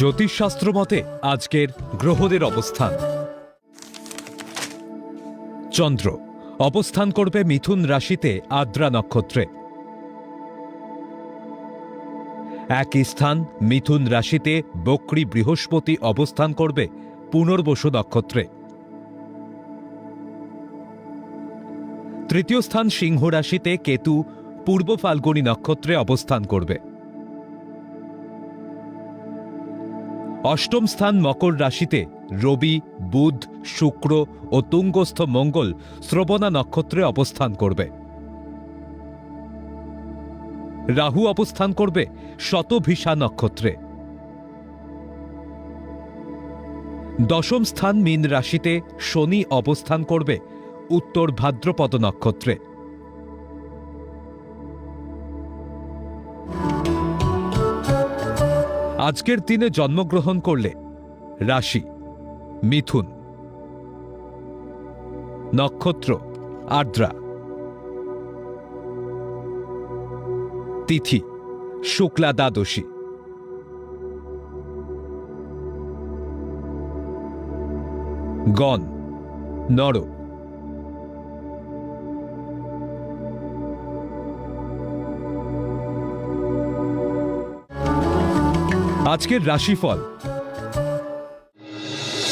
জ্যোতিষশাস্ত্র মতে আজকের গ্রহদের অবস্থান। চন্দ্র, অবস্থান করবে মিথুন রাশিতে আদ্রা নক্ষত্রে। একই স্থান মিথুন রাশিতে বক্রী বৃহস্পতি অবস্থান করবে পুনর্বসু নক্ষত্রে। তৃতীয় স্থান সিংহ রাশিতে কেতু, পূর্ব ফাল্গুনী নক্ষত্রে অবস্থান করবে। অষ্টম স্থান মকর রাশিতে রবি, বুধ, শুক্র ও তুঙ্গস্থ মঙ্গল শ্রবণা নক্ষত্রে অবস্থান করবে। রাহু অবস্থান করবে শতভিসা নক্ষত্রে। দশম স্থান মীন রাশিতে শনি অবস্থান করবে উত্তর ভাদ্রপদ নক্ষত্রে। আজকের দিনে জন্মগ্রহণ করলে রাশি মিথুন নক্ষত্র আর্দ্রা তিথি শুক্লা দ্বাদশী। গণ নর আজকের রাশিফল।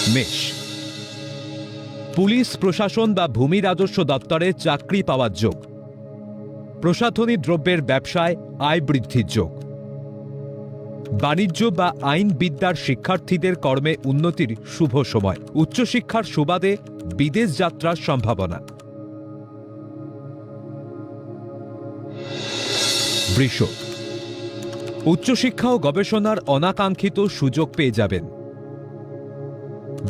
মেষ। পুলিশ, প্রশাসন বা ভূমি রাজস্ব দপ্তরে চাকরি পাওয়ার যোগ। প্রসাধনী দ্রব্যের ব্যবসায় আয় বৃদ্ধির যোগ। বাণিজ্য বা আইন বিদ্যার শিক্ষার্থীদের কর্মে উন্নতির শুভ সময়। উচ্চশিক্ষার সুবাদে বিদেশ যাত্রার সম্ভাবনা। বৃষ। উচ্চশিক্ষা ও গবেষণার অনাকাঙ্ক্ষিত সুযোগ পেয়ে যাবেন।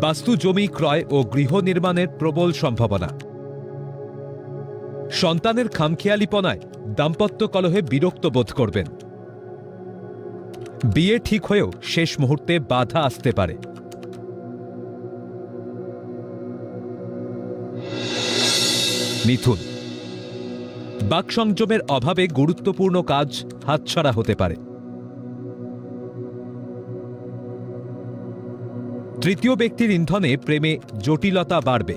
বাস্তু জমি ক্রয় ও গৃহ নির্মাণের প্রবল সম্ভাবনা। সন্তানের খামখেয়ালিপনায় দাম্পত্য কলহে বিরক্ত বোধ করবেন। বিয়ে ঠিক হয়েও শেষ মুহূর্তে বাধা আসতে পারে। মিথুন। বাকসংযমের অভাবে গুরুত্বপূর্ণ কাজ হাতছাড়া হতে পারে। তৃতীয় ব্যক্তির ইন্ধনে প্রেমে জটিলতা বাড়বে।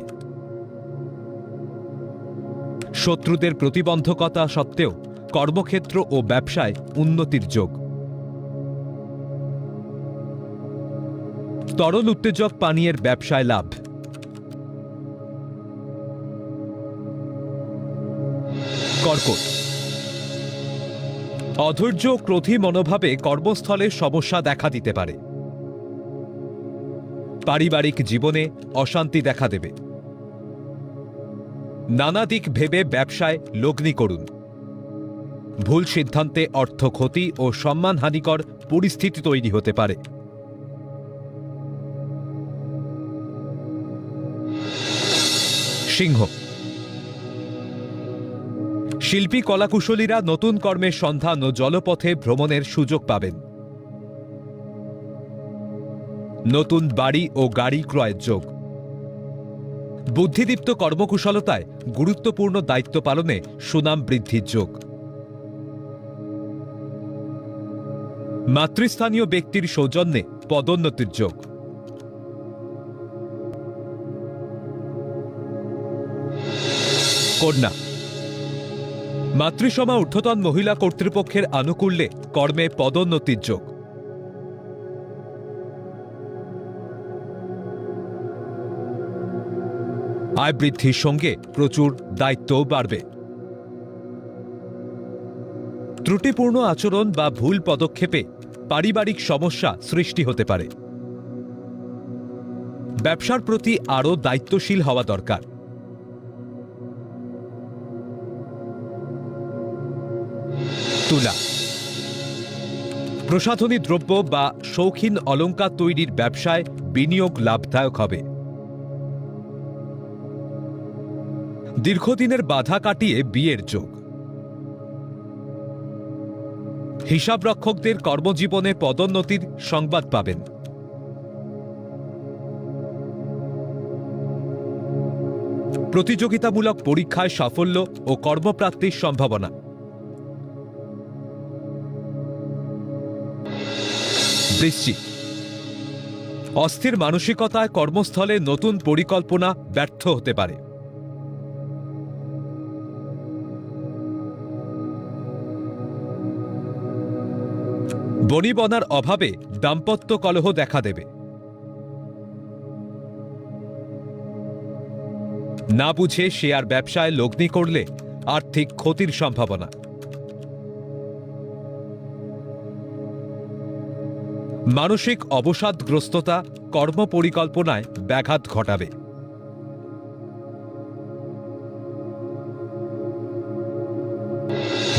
শত্রুদের প্রতিবন্ধকতা সত্ত্বেও কর্মক্ষেত্র ও ব্যবসায় উন্নতির যোগ। তরল উত্তেজক পানীয়ের ব্যবসায় লাভ। কর্কট। অধৈর্য ক্রোধী মনোভাবে কর্মস্থলে সমস্যা দেখা দিতে পারে। পারিবারিক জীবনে অশান্তি দেখা দেবে। নানা দিক ভেবে ব্যবসায় লগ্নি করুন। ভুল সিদ্ধান্তে অর্থ ক্ষতি ও সম্মানহানিকর পরিস্থিতি তৈরি হতে পারে। সিংহ। শিল্পী কলাকুশলীরা নতুন কর্মের সন্ধান ও জলপথে ভ্রমণের সুযোগ পাবেন। নতুন বাড়ি ও গাড়ি ক্রয়ের যোগ। বুদ্ধিদীপ্ত কর্মকুশলতায় গুরুত্বপূর্ণ দায়িত্ব পালনে সুনাম বৃদ্ধির যোগ। মাতৃস্থানীয় ব্যক্তির সৌজন্যে পদোন্নতির যোগ। কন্যা মাতৃসমা ঊর্ধ্বতন মহিলা কর্তৃপক্ষের আনুকূল্যে কর্মে পদোন্নতির যোগ। আয় বৃদ্ধির সঙ্গে প্রচুর দায়িত্বও বাড়বে। ত্রুটিপূর্ণ আচরণ বা ভুল পদক্ষেপে পারিবারিক সমস্যা সৃষ্টি হতে পারে। ব্যবসার প্রতি আরও দায়িত্বশীল হওয়া দরকার। তুলা। প্রসাধনী দ্রব্য বা শৌখিন অলঙ্কার তৈরির ব্যবসায় বিনিয়োগ লাভদায়ক হবে। দীর্ঘদিনের বাধা কাটিয়ে বিয়ের যোগ। হিসাবরক্ষকদের কর্মজীবনে পদোন্নতির সংবাদ পাবেন। প্রতিযোগিতামূলক পরীক্ষায় সাফল্য ও কর্মপ্রাপ্তির সম্ভাবনা। অস্থির মানসিকতায় কর্মস্থলে নতুন পরিকল্পনা ব্যর্থ হতে পারে। বনিবনার অভাবে দাম্পত্য কলহ দেখা দেবে। না বুঝে শেয়ার ব্যবসায় লগ্নি করলে আর্থিক ক্ষতির সম্ভাবনা। মানসিক অবসাদগ্রস্ততা কর্মপরিকল্পনায় ব্যাঘাত ঘটাবে।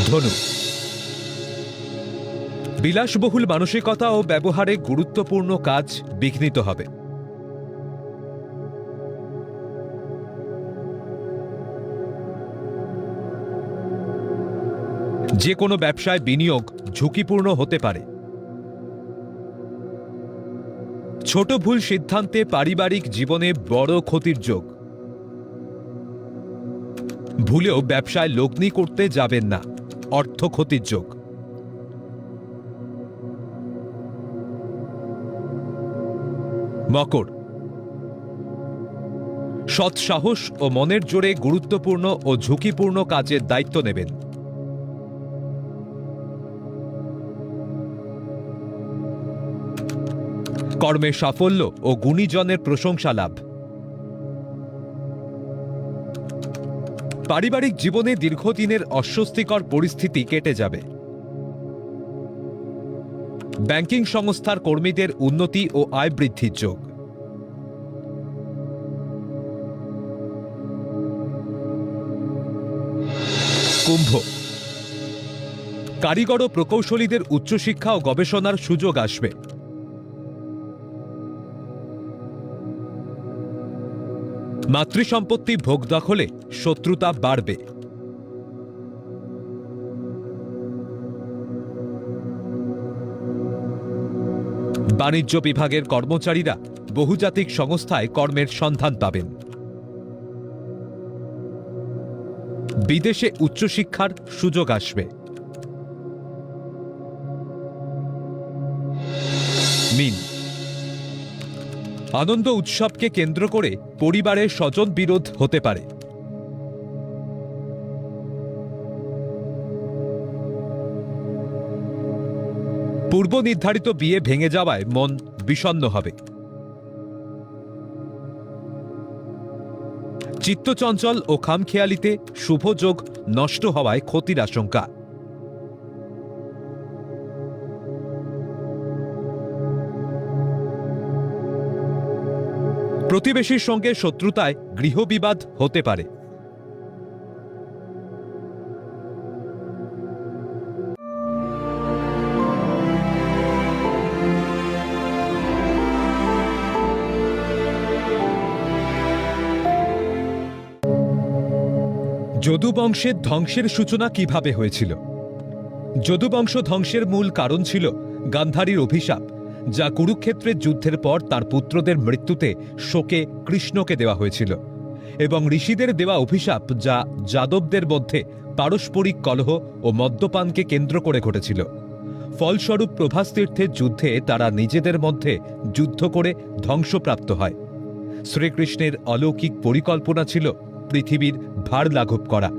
ধনু বিলাসবহুল মানসিকতা ও ব্যবহারে গুরুত্বপূর্ণ কাজ বিঘ্নিত হবে। যে কোনো ব্যবসায় বিনিয়োগ ঝুঁকিপূর্ণ হতে পারে। ছোট ভুল সিদ্ধান্তে পারিবারিক জীবনে বড় ক্ষতির যোগ। ভুলেও ব্যবসায় লগ্নি করতে যাবেন না অর্থ ক্ষতির যোগ। মকর। সৎ সাহস ও মনের জোরে গুরুত্বপূর্ণ ও ঝুঁকিপূর্ণ কাজের দায়িত্ব নেবেন। কর্মে সাফল্য ও গুণীজনের প্রশংসা লাভ। পারিবারিক জীবনে দীর্ঘদিনের অস্বস্তিকর পরিস্থিতি কেটে যাবে। ব্যাংকিং সংস্থার কর্মীদের উন্নতি ও আয় বৃদ্ধির যোগ। কুম্ভ। কারিগর ও প্রকৌশলীদের উচ্চশিক্ষা ও গবেষণার সুযোগ আসবে। মাতৃসম্পত্তি ভোগ দখলে শত্রুতা বাড়বে। বাণিজ্য বিভাগের কর্মচারীরা বহুজাতিক সংস্থায় কর্মের সন্ধান পাবেন। বিদেশে উচ্চশিক্ষার সুযোগ আসবে। মিন। আনন্দ উৎসবকে কেন্দ্র করে পরিবারের স্বজন বিরোধ হতে পারে। পূর্ব নির্ধারিত বিয়ে ভেঙে যাওয়ায় মন বিষণ্ণ হবে। চিত্তচঞ্চল ও খামখেয়ালিতে শুভযোগ নষ্ট হওয়ায় ক্ষতির আশঙ্কা। প্রতিবেশীর সঙ্গে শত্রুতায় গৃহবিবাদ হতে পারে। যদু বংশের ধ্বংসের সূচনা কীভাবে হয়েছিল? যদুবংশ ধ্বংসের মূল কারণ ছিল গান্ধারীর অভিশাপ, যা কুরুক্ষেত্রের যুদ্ধের পর তার পুত্রদের মৃত্যুতে শোকে কৃষ্ণকে দেওয়া হয়েছিল এবং ঋষিদের দেওয়া অভিশাপ, যা যাদবদের মধ্যে পারস্পরিক কলহ ও মদ্যপানকে কেন্দ্র করে ঘটেছিল। ফলস্বরূপ প্রভাস তীর্থের যুদ্ধে তারা নিজেদের মধ্যে যুদ্ধ করে ধ্বংসপ্রাপ্ত হয়। শ্রীকৃষ্ণের অলৌকিক পরিকল্পনা ছিল পৃথিবীর ভার লাঘব করা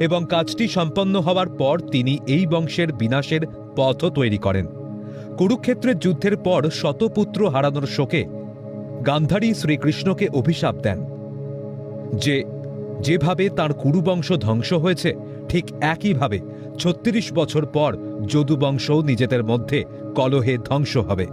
এবং কাজটি সম্পন্ন হওয়ার পর তিনি এই বংশের বিনাশের পথও তৈরি করেন। কুরুক্ষেত্রের যুদ্ধের পর শতপুত্র হারানোর শোকে গান্ধারী শ্রীকৃষ্ণকে অভিশাপ দেন। যে, যেভাবে তার কুরুবংশ ধ্বংস হয়েছে, ঠিক একইভাবে ছত্রিশ বছর পর যদুবংশও নিজেদের মধ্যে কলহে ধ্বংস হবে।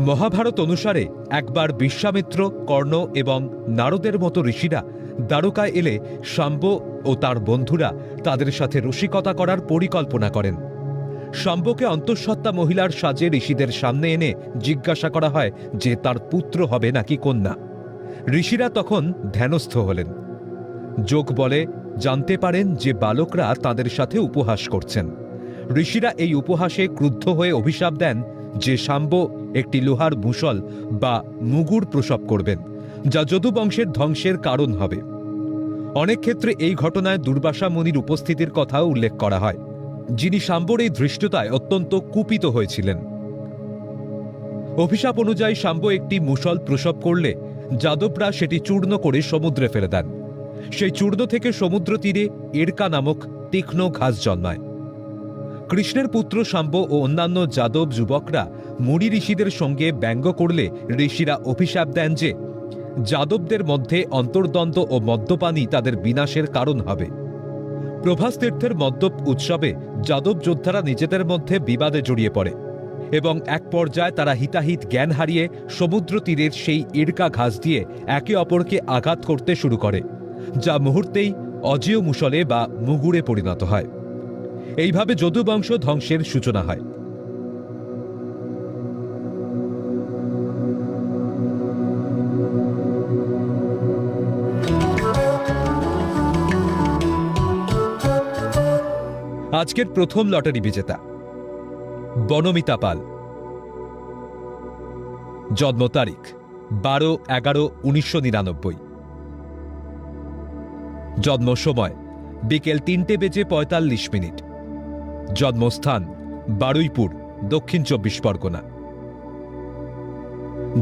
মহাভারত অনুসারে একবার বিশ্বামিত্র, কর্ণ এবং নারদের মতো ঋষিরা দ্বারকায় এলে শাম্ব ও তার বন্ধুরা তাদের সাথে রসিকতা করার পরিকল্পনা করেন। শাম্বকে অন্তঃসত্ত্বা মহিলার সাজে ঋষিদের সামনে এনে জিজ্ঞাসা করা হয় যে তার পুত্র হবে নাকি কন্যা। ঋষিরা তখন ধ্যানস্থ হলেন। যোগ বলে, জানতে পারেন যে বালকরা তাদের সাথে উপহাস করছেন। ঋষিরা এই উপহাসে ক্রুদ্ধ হয়ে অভিশাপ দেন যে শাম্ব একটি লোহার মুসল বা মুগুর প্রসব করবেন। যা যদুবংশের ধ্বংসের কারণ হবে। অনেক ক্ষেত্রে এই ঘটনায় দুর্বাসা মুনির উপস্থিতির কথাও উল্লেখ করা হয়, যিনি শাম্বর এই ধৃষ্টতায় অত্যন্ত কুপিত হয়েছিলেন। অভিশাপ অনুযায়ী শাম্ব একটি মুসল প্রসব করলে যাদবরা সেটি চূর্ণ করে সমুদ্রে ফেলে দেন। সেই চূর্ণ থেকে সমুদ্র তীরে এরকা নামক তীক্ষ্ণ ঘাস জন্মায়। কৃষ্ণের পুত্র শাম্ব ও অন্যান্য যাদব যুবকরা মুড়ি ঋষিদের সঙ্গে ব্যঙ্গ করলে ঋষিরা অভিশাপ দেন যে যাদবদের মধ্যে অন্তর্দ্বন্দ্ব ও মদ্যপানই তাদের বিনাশের কারণ হবে। প্রভাস তীর্থের মদ্যপ উৎসবে যাদব যোদ্ধারা নিজেদের মধ্যে বিবাদে জড়িয়ে পড়ে এবং এক পর্যায়ে তারা হিতাহিত জ্ঞান হারিয়ে সমুদ্র তীরের সেই ইরকা ঘাস দিয়ে একে অপরকে আঘাত করতে শুরু করে, যা মুহূর্তেই অজেয় মুসলে বা মুগুরে পরিণত হয়। এইভাবে যদুবংশ ধ্বংসের সূচনা হয়। আজকের প্রথম লটারি বিজেতা। বনমিতা পাল। জন্ম তারিখ, বারো এগারো উনিশশো নিরানব্বই। জন্ম সময়, বিকেল তিনটে বেজে পঁয়তাল্লিশ মিনিট। জন্মস্থান, বারুইপুর, দক্ষিণ চব্বিশ পরগনা।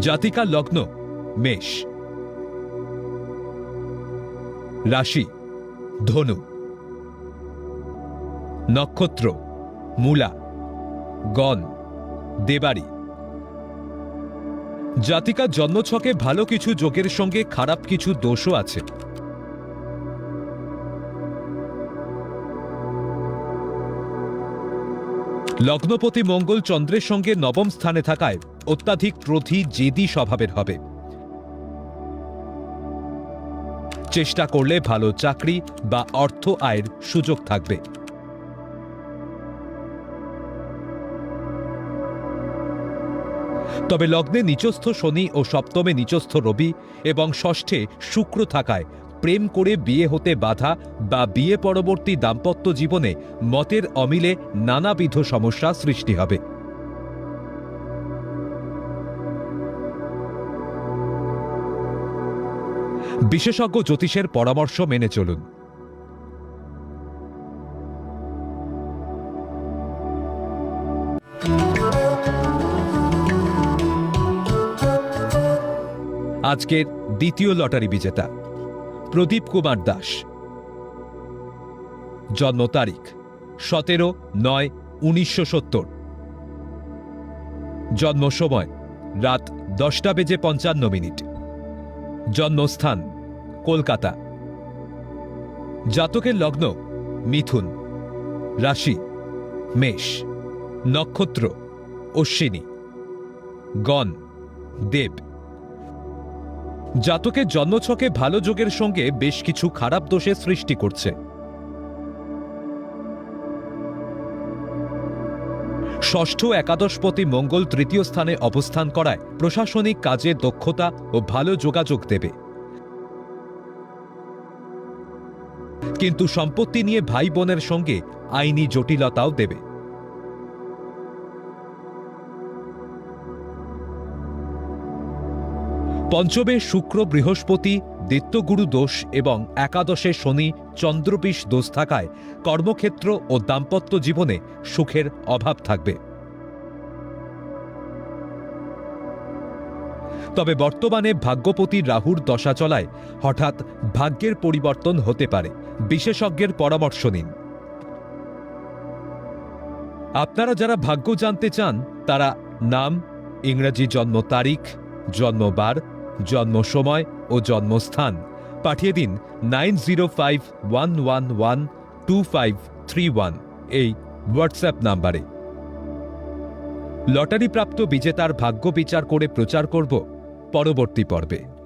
জাতিকা লগ্ন, মেষ। রাশি, ধনু। নক্ষত্র, মূলা, গণ দেবাড়ি জাতিকা জন্মছকে ভালো কিছু যোগের সঙ্গে খারাপ কিছু দোষও আছে। লগ্নপতি মঙ্গল চন্দ্রের সঙ্গে নবম স্থানে থাকায় অত্যাধিক ক্রোধী জেদি স্বভাবের হবে। চেষ্টা করলে ভালো চাকরি বা অর্থ আয়ের সুযোগ থাকবে। তবে লগ্নে নিচস্থ শনি ও সপ্তমে নিচস্থ রবি এবং ষষ্ঠে শুক্র থাকায় প্রেম করে বিয়ে হতে বাধা বা বিয়ে পরবর্তী দাম্পত্য জীবনে মতের অমিলে নানাবিধ সমস্যা সৃষ্টি হবে। বিশেষজ্ঞ জ্যোতিষের পরামর্শ মেনে চলুন। আজকের দ্বিতীয় লটারি বিজেতা, প্রদীপ কুমার দাস। জন্ম তারিখ, সতেরো নয় উনিশশো সত্তর। জন্ম সময়, রাত দশটা বেজে পঞ্চান্ন মিনিট। জন্মস্থান, কলকাতা। জাতকের লগ্ন, মিথুন। রাশি, মেষ। নক্ষত্র, অশ্বিনী। গণ, দেব। জাতকের জন্মছকে ভালো যোগের সঙ্গে বেশ কিছু খারাপ দোষের সৃষ্টি করছে। ষষ্ঠ একাদশপতি মঙ্গল তৃতীয় স্থানে অবস্থান করায় প্রশাসনিক কাজে দক্ষতা ও ভালো যোগাযোগ দেবে। কিন্তু সম্পত্তি নিয়ে ভাই বোনের সঙ্গে আইনি জটিলতাও দেবে। পঞ্চমে শুক্র বৃহস্পতি দিত্যগুরু দোষ এবং একাদশে শনি চন্দ্রবিষ দোষ থাকায় কর্মক্ষেত্র ও দাম্পত্য জীবনে সুখের অভাব থাকবে। তবে বর্তমানে ভাগ্যপতি রাহুর দশা চলায় হঠাৎ ভাগ্যের পরিবর্তন হতে পারে। বিশেষজ্ঞের পরামর্শ নিন। আপনারা যারা ভাগ্য জানতে চান, তারা নাম, ইংরেজি জন্ম তারিখ জন্মবার জন্ম সময় ও জন্মস্থান। পাঠিয়ে দিন nine zero five one one one two five three one এই হোয়াটসঅ্যাপ নাম্বারে। লটারি প্রাপ্ত বিজেতার ভাগ্য বিচার করে প্রচার করব। পরবর্তী পর্বে।